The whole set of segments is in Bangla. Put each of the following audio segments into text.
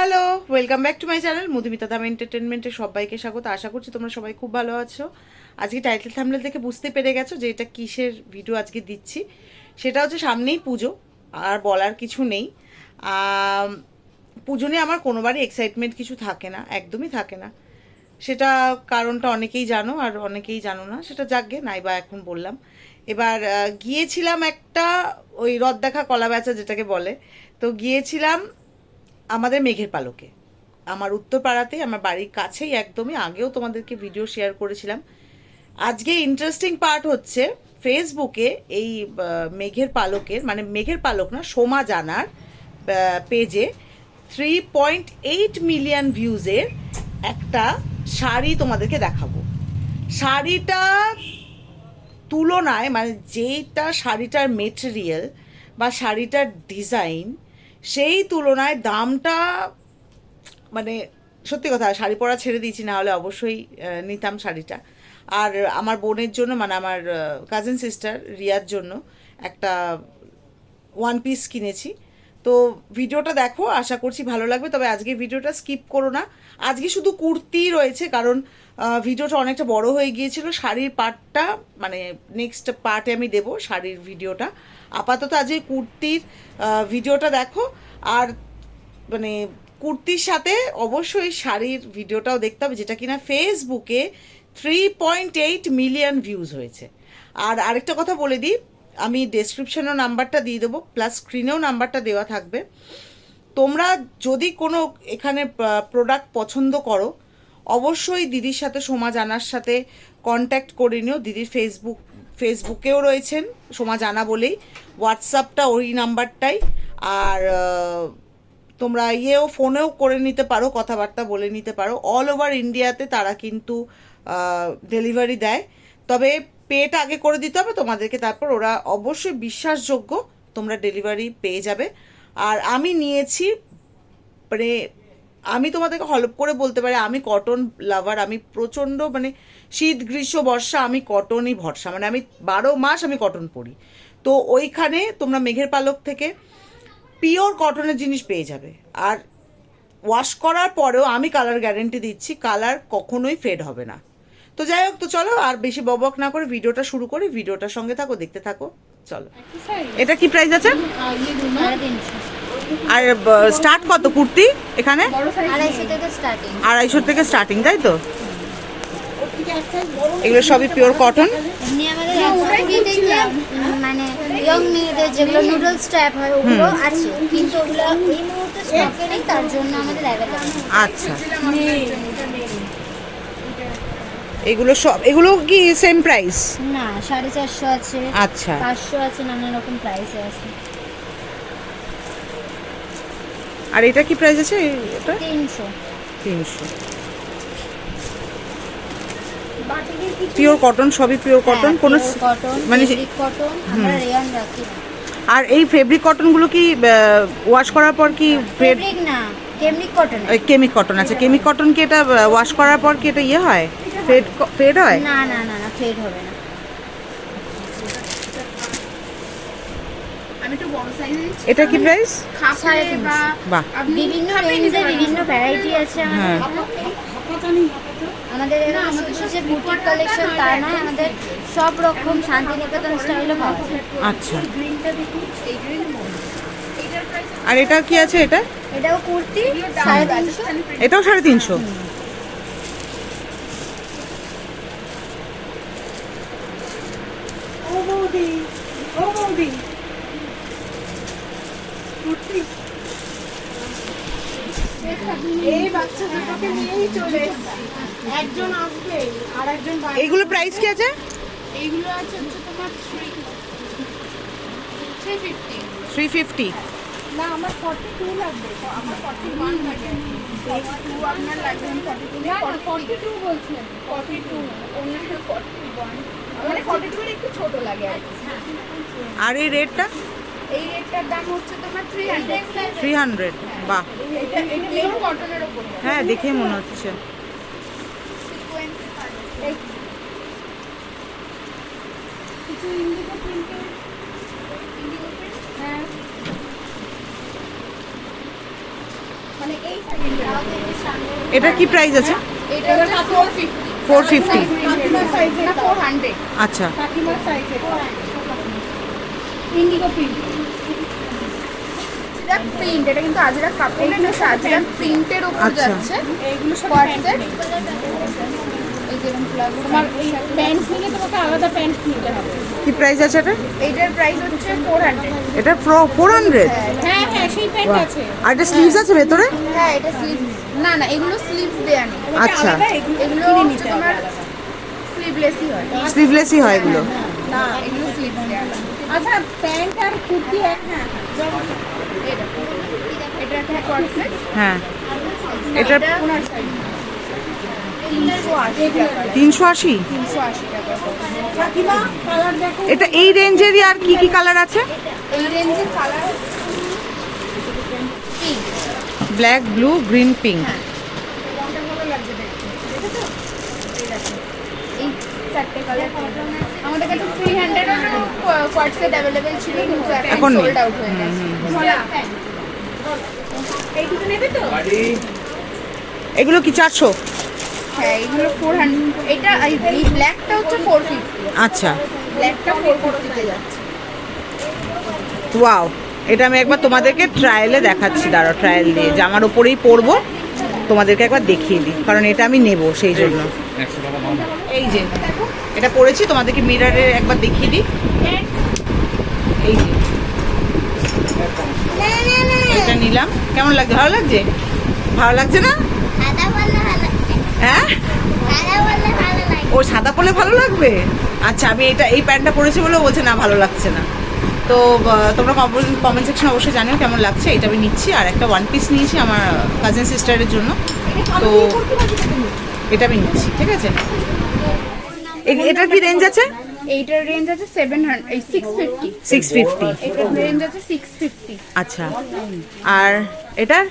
Hello welcome back to my channel Madhumita Dam এন্টারটেনমেন্টে সবাইকে স্বাগত। আশা করছি তোমরা সবাই খুব ভালো আছো। আজকে টাইটেল থামলে দেখে বুঝতে পেরে গেছো যে এটা কিসের ভিডিও আজকে দিচ্ছি। সেটা হচ্ছে সামনেই পুজো, আর বলার কিছু নেই। পুজো নিয়ে আমার কোনোবারই এক্সাইটমেন্ট কিছু থাকে না, একদমই থাকে না। সেটা কারণটা অনেকেই জানো, আর অনেকেই জানো না। সেটা যাকগে নাই বা এখন বললাম। এবার গিয়েছিলাম একটা ওই রদ দেখা কলা বেচা যেটাকে বলে। তো গিয়েছিলাম আমাদের মেঘের পালকে। আমার উত্তরপাড়াতে, আমার বাড়ির কাছেই একদমই আগেও তোমাদেরকে ভিডিও শেয়ার করেছিলাম। আজকে ইন্টারেস্টিং পার্ট হচ্ছে ফেসবুকে এই মেঘের পালকের মানে মেঘের পালক না, সোমা জানার পেজে থ্রি পয়েন্ট এইট মিলিয়ন ভিউজের একটা শাড়ি তোমাদেরকে দেখাবো। শাড়িটা তুলনায় মানে যেইটা শাড়িটার মেটেরিয়াল বা শাড়িটার ডিজাইন সেই তুলনায় দামটা মানে সত্যি কথা, শাড়ি পরা ছেড়ে দিয়েছি, না হলে অবশ্যই নিতাম শাড়িটা। আর আমার বোনের জন্য মানে আমার কাজিন সিস্টার রিয়ার জন্য একটা ওয়ান পিস কিনেছি। তো ভিডিওটা দেখো, আশা করছি ভালো লাগবে, তবে আজকে ভিডিওটা স্কিপ করো না। আজকে শুধু কুর্তি রয়েছে, কারণ ভিডিওটা অনেকটা বড় হয়ে গিয়েছিল। শাড়ির পার্টটা মানে নেক্সট পার্টে আমি দেবো শাড়ির ভিডিওটা। আপাতত আজকে কুর্তির ভিডিওটা দেখো, আর মানে কুর্তির সাথে অবশ্যই শাড়ির ভিডিওটাও দেখতে হবে, যেটা কিনা ফেসবুকে three point eight million views হয়েছে। আর আরেকটা কথা বলে দিই আমি ডেসক্রিপশনেও নাম্বারটা দিয়ে দেবো প্লাস স্ক্রিনেও নাম্বারটা দেওয়া থাকবে। তোমরা যদি কোনো এখানে প্রোডাক্ট পছন্দ করো, অবশ্যই দিদির সাথে, সোমা জানার সাথে কন্ট্যাক্ট করে নিও। দিদির ফেসবুক ফেসবুকেও রয়েছেন, সোমা জানা বলেই। হোয়াটসঅ্যাপটা ওই নাম্বারটাই আর তোমরা ইয়েও ফোনেও করে নিতে পারো, কথাবার্তা বলে নিতে পারো। অল ওভার ইন্ডিয়াতে তারা কিন্তু ডেলিভারি দেয়। তবে পেটা আগে করে দিতে হবে, তোমাদেরকে তারপর ওরা অবশ্যই বিশ্বাসযোগ্য তোমরা ডেলিভারি পেয়ে যাবে। আর আমি নিয়েছি মানে আমি তোমাদেরকে হলপ করে বলতে পারি, আমি কটন লাভার আমি প্রচণ্ড মানে শীত, গ্রীষ্ম, বর্ষা, আমি কটনই ভরসা মানে আমি বারো মাস আমি কটন পরি। তো ওইখানে তোমরা মেঘের পালক থেকে পিওর কটনের জিনিস পেয়ে যাবে। আর ওয়াশ করার পরেও আমি কালার গ্যারেন্টি দিচ্ছি কালার কখনোই ফেড হবে না। তো যাই হোক, তো চলো, আর বেশি ববক না করে ভিডিওটা শুরু করি। ভিডিওটার সঙ্গে থাকো, দেখতে থাকো। চলো। এটা কি প্রাইস আছে? আর স্টার্ট কত কুর্তি এখানে? আড়াইশো থেকে স্টার্টিং তাই তো? এগুলো সবই পিওর কটন মানে আচ্ছা। এগুলো সব এগুলো কি সেম প্রাইস না সাড়ে চারশো আছে। আচ্ছা। পাঁচশো আছে নানা রকম প্রাইসে আছে। আর এটা কি প্রাইস আছে এটা? তিনশো। তিনশো। পিওর কটন সবই পিওর কটন কোনো মানে কটন আমরা রেয়ন রাখি না। আর এই ফেব্রিক কটনগুলো কি ওয়াশ করার পর কি ফেব্রিক না। কটন কেমিক কটন আছে। কেমিক কটন কি এটা ওয়াশ করার পর কি এটা ইয়ে হয়? ফেড ফেড হয়। না না না না ফেড হবে না। আমি একটু বড় সাইজে দিচ্ছি। এটা কি প্রাইস বাহ। বিভিন্ন রেঞ্জে বিভিন্ন ভ্যারাইটি আছে হ্যাঁ। আমাদের যে বুটিক কালেকশন তা নয় আমাদের সব রকম শান্তিনিকেতন স্টাইলে পাওয়া আচ্ছা গ্রিনটা দেখুন এই গ্রিন এইটার প্রাইস আর এটা কি আছে এটা? এটাও কুর্তি এটাও সাড়ে তিনশো? এইগুলো প্রাইস কি আছে? এইগুলো আছে তোমার থ্রি ফিফটি থ্রি ফিফটি না আমার ফর্টি টু লাগবে। তো আমার ফর্টি ওয়ান লাগে। টু আপনার লাগবে আমি ফর্টি টু ফর্টি টু বলছেন ফর্টি টু অন্য ফর্টি ওয়ান মানে ফর্টি টু একটু ছোট লাগে আর এই রেটটা? এই রেটটার দাম হচ্ছে তোমার থ্রি হান্ড্রেড থ্রি হান্ড্রেড বাহ। এটা এটা পিওর কটনের ওপর। হ্যাঁ দেখে মনে হচ্ছে। কিছু ইন্ডিগো প্রিন্টের ইন্ডিগো প্রিন্ট হ্যাঁ মানে এই সাইজের এটা কি প্রাইস আছে? ফোর ফিফটি আচ্ছা। ইন্ডিগো প্রিন্ট এটা প্রিন্ট এটা কিন্তু আজরা কাপড়ের না প্রিন্টের উপর আচ্ছা। যাচ্ছে। এইগুলো সব প্যান্ট নিলে তোমাকে আলাদা প্যান্ট কিনতে হবে কি প্রাইস আছে এটা? এইটার প্রাইস হচ্ছে ফোর হান্ড্রেড এটা ফোর হান্ড্রেড হ্যাঁ হ্যাঁ সেই প্যান্ট আছে আর এটা স্লিভস আছে ভেতরে? হ্যাঁ এটা স্লিভ না না এগুলো স্লিভ দেয়া আচ্ছা। এগুলো তোমার স্লিভলেসই হয় স্লিভলেসই হয় এগুলো। না এগুলো স্লিভ দেয়া আচ্ছা প্যান্ট আর কুর্তি এক হ্যাঁ। এটা তিনশো আশি? এটা এই রেঞ্জেরই আর কি কি কালার আছে? Black blue green pink. আমাদের কাছে থ্রি অ্যাভেলেবেল ছিল কিন্তু এখন এখন সোল্ড আউট হয়ে গেছে এই নেবে তো এগুলো কি চারশো? হ্যাঁ এইগুলো ফোর হান্ড্রেড এটা এই- ব্ল্যাকটা হচ্ছে ফোর ফিফটি আচ্ছা। ব্ল্যাকটা ফোর ফিফটিতে যাচ্ছে। ওয়াও এটা আমি একবার তোমাদেরকে ট্রায়ালে দেখাচ্ছি দাঁড়াও ট্রায়াল দিয়ে। জামার ওপরেই পরবো তোমাদেরকে একবার দেখিয়ে দিই কারণ এটা আমি নেব সেই জন্য। এই যে এটা পরেছি তোমাদেরকে মিরারে একবার দেখিয়ে দিই। এই যে। এটা নিলাম। কেমন লাগছে? ভালো লাগছে? ভালো লাগছে না? হ্যাঁ? ও সাদা পরলে ভালো লাগবে? আচ্ছা আমি এটা এই প্যান্টটা পরেছি বলে বলছে না ভালো লাগছে না। তো তোমরা কমেন্ট সেকশন অবশ্যই জানিও কেমন লাগছে। এটা আমি নিচ্ছি আর একটা ওয়ান পিস নিয়েছি আমার কাজিন সিস্টারের জন্য। তো এটা আমি নিচ্ছি ঠিক আছে? এটার কি রেঞ্জ আছে? এইটার রেঞ্জ আছে সেভেন সিক্স ফিফটি এটার রেঞ্জ আছে সিক্স ফিফটি আচ্ছা আর এটার?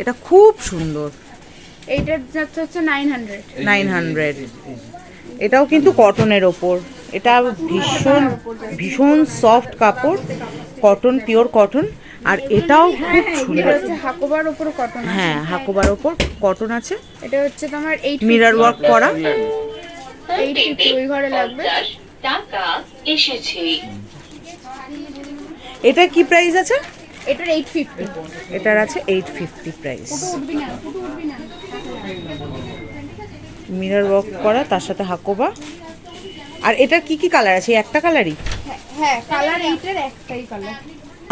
এটা খুব সুন্দর। এইটার যাচ্ছে হচ্ছে নাইন হান্ড্রেড নাইন হান্ড্রেড এটাও কিন্তু কটনের ওপর। এটা ভীষণ ভীষণ সফট কাপড় কটন পিওর কটন আর এটাও খুব সুন্দর। হাকোবার ওপর কটন হ্যাঁ হাকোবার ওপর কটন আছে। এটা হচ্ছে তোমার এইট মিরর ওয়ার্ক করা। এইট ফিফটি ওই ঘরে লাগবে। টাকা এসেছে এটা কি প্রাইস আছে? এটার এইট ফিফটি এটার আছে এইট ফিফটি প্রাইস উঠবি না ফুটো উঠবি না। মিরর ওয়ার্ক করা তার সাথে হাকোবা। আর এটার কি কি কালার আছে? একটা কালারই? হ্যাঁ, কালার এইটার একটাই কালার।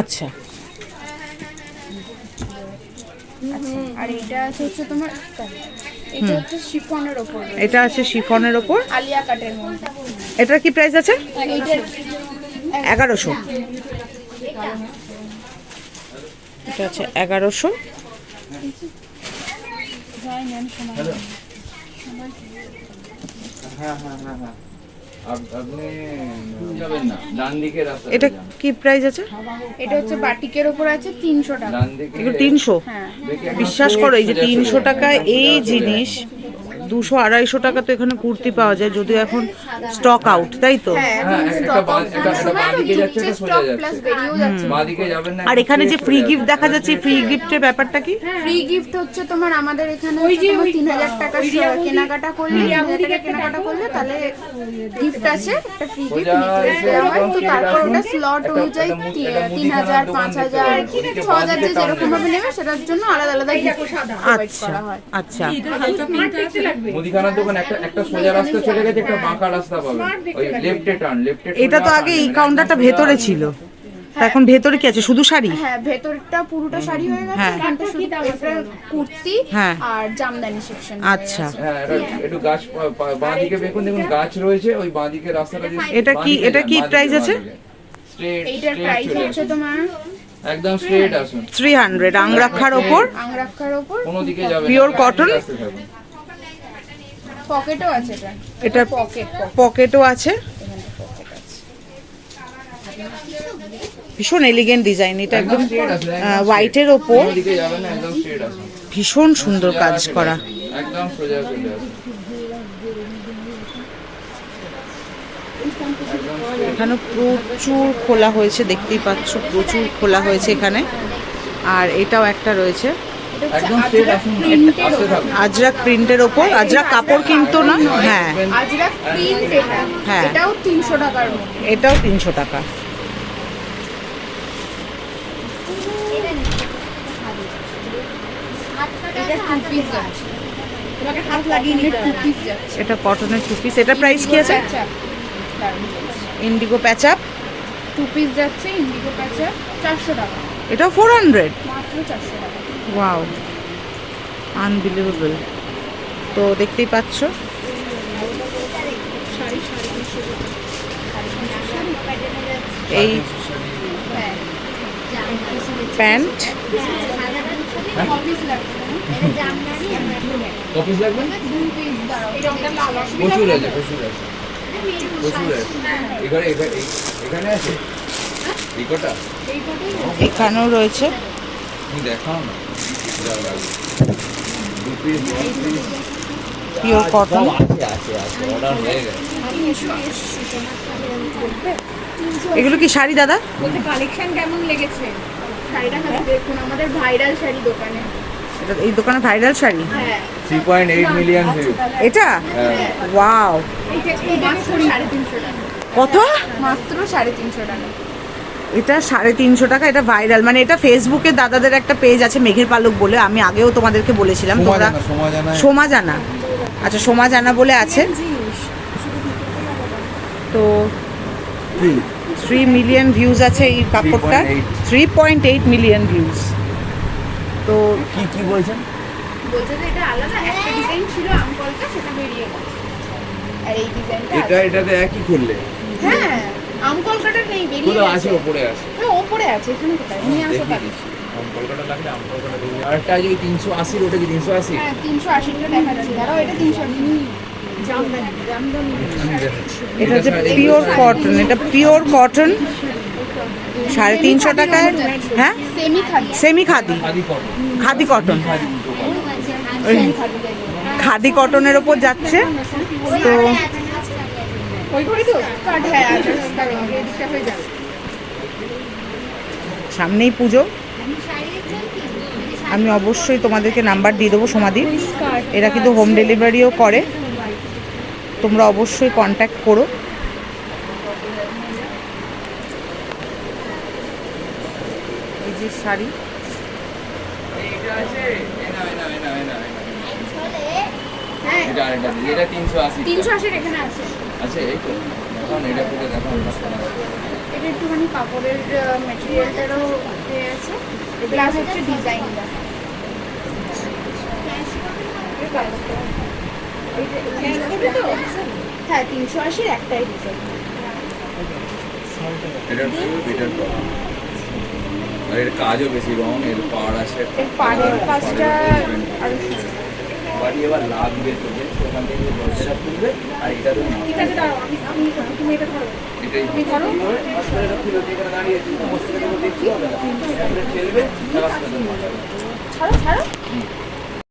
আচ্ছা। আর এইটা আছে হচ্ছে তোমার এটা হচ্ছে শিফনের ওপর। এটা আছে শিফনের ওপর। আলিয়া কাটের মধ্যে। এটার কি প্রাইস আছে? এগারোশো। এটা আছে এগারোশো। এটা কি প্রাইস আছে? এটা হচ্ছে বাটিকের ওপর আছে তিনশো টাকা। তিনশো? হ্যাঁ। বিশ্বাস করো এই যে তিনশো টাকা টাকায় এই জিনিস দুশো আড়াইশো টাকা তো এখানে কুর্তি পাওয়া যায় যদিও এখন স্টক আউট তাই তো? হ্যাঁ হ্যাঁ না আর এখানে যে ফ্রি গিফট দেখা যাচ্ছে ফ্রি গিফটের ব্যাপারটা কি? ফ্রি গিফট হচ্ছে তোমার আমাদের এখানে ওই তিন হাজার টাকা কেনাকাটা করলে কেনাকাটা করলে তাহলে গিফট আছে একটা ফ্রি গিফট হয় তো তারপর ওটা স্লট অনুযায়ী তিন হাজার পাঁচ হাজার ছ হাজার যে যেরকম ভাবে নেবে সেটার জন্য আলাদা আলাদা গিফট প্রোভাইড আচ্ছা। হয় আচ্ছা মুদিখানার দোকান একটা একটা সোজা রাস্তা চলে গেছে একটা বাঁকা রাস্তা পাবেন ওই লেফটে টার্ন লেফটে এটা তো আগে এই কাউন্টারটা ভেতরে ছিল। এখন ভেতরে কি আছে? শুধু শাড়ি? হ্যাঁ ভেতরটা পুরোটা শাড়ি হয়ে গেছে হ্যাঁ। এখানটা শুধু এটা কুর্তি হ্যাঁ। আর জামদানি সেকশন আচ্ছা। হ্যাঁ একটু গাছ বাঁদিকে দেখুন দেখুন গাছ রয়েছে ওই বাঁদিকে রাস্তাটা এটা কি- এটা কি price আছে? এইটার প্রাইস হচ্ছে তোমার একদম স্ট্রেট আসুন। থ্রি হান্ড্রেড আংরাক্ষার ওপর। আংরাক্ষার ওপর কোনো দিকে যাবেন Pure cotton? পকেটও আছে এটা। এটা পকেট পকেটও আছে। ভীষণ এলিগেন্ট ডিজাইন এটা একদম হোয়াইটের ওপর। ভীষণ সুন্দর কাজ করা। একদম সোজা চলে এখানে প্রচুর খোলা হয়েছে দেখতেই পাচ্ছ প্রচুর খোলা হয়েছে এখানে। আর এটাও একটা রয়েছে। একদম স্ট্রেট আসুন আসতে থাকুন। আজরাক প্রিন্টের ওপর আজরাক কাপড় কিন্তু না হ্যাঁ। আজরাক প্রিন্ট এটা হ্যাঁ। এটাও তিনশো টাকার এটাও তিনশো টাকা। এটা টু পিস যাচ্ছে তোমাকে হাত লাগিয়ে নিতে টু পিস যাচ্ছে। এটা কটনের টু পিস এটা প্রাইস কি আছে? আচ্ছা indigo patch up to piece যাচ্ছে ইন্ডিগো প্যাচা চারশো টাকা। এটাও ফোর হান্ড্রেড মাত্র চারশো টাকা। ওয়াও আনবিলিভেবল তো দেখতেই পাচ্ছ। এই প্যান্ট। এখানেও রয়েছে। দেখাও না। পিওর কটন এগুলো কি শাড়ি দাদা? বলতে কালেকশন কেমন লেগেছে? শাড়িটা দেখুন আমাদের ভাইরাল শাড়ি দোকানে। এই দোকানে ভাইরাল শাড়ি? হ্যাঁ। মিলিয়ন এটা? হ্যাঁ। ওয়াও সাড়ে তিনশো টাকা। কত? মাত্র সাড়ে তিনশো টাকা। এটা সাড়ে তিনশো টাকা এটা ভাইরাল মানে এটা ফেসবুকে দাদাদের একটা পেজ আছে মেঘের পালক বলে আমি আগেও তোমাদেরকে বলেছিলাম তোমরা সোমা জানা। আচ্ছা সোমা জানা বলে আছে। তো থ্রি মিলিয়ন ভিউজ আছে এই কাপড়টা three point eight million views তো কি কি বলছেন? এটা আলাদা একটা ডিজাইন ছিল সেটা বেরিয়ে গেছে। আর এই ডিজাইনটা এটা এটাতে একই খুললে? হ্যাঁ। আমকলকাটা নেই বেরিয়ে আছে আছে। হ্যাঁ ওপরে আছে এখানে কোথায়? নিয়ে আসো তাহলে। আম লাগলে আম আরেকটা আছে ওটা কি হ্যাঁ দাঁড়াও এটা তিনশো আশি। জামদানি জামদানি। এটা হচ্ছে পিওর কটন এটা পিওর কটন সাড়ে তিনশো টাকায় হ্যাঁ সেমি খাদি। খাদি। খাদি কটন খাদি কটনের ওপর যাচ্ছে। তো সামনেই পুজো। আমি অবশ্যই তোমাদেরকে নাম্বার দিয়ে দেবো সমাধির এরা কিন্তু হোম ডেলিভারিও করে। তোমরা অবশ্যই কন্ট্যাক্ট করো। এই যে শাড়ি। হ্যাঁ তিনশো আশি এখানে আছে। আছে এই তো। দেখাও না, এটা দেখাও না। এটা একটুখানি কাপড়ের মেটেরিয়ালটারও ইয়ে আছে। প্লাস হচ্ছে ডিজাইনটা হ্যাঁ তিনশো আশির একটাই ডিজাইন এটার আর এর কাজও বেশি রং এর পাড় আছে। পাড়ের কাজটা আরও বাড়ি এবার লাগবে তোকে সেখান থেকে দরজাটা খুলবে আর এটা তুমি ঠিক আছে তুমি এটা ধরো। এটাই। তুমি ধরো। এটা খুলে এখানে দাঁড়িয়ে দেখতে হবে না। তুমি মাথায়। ছাড়ো ছাড়ো।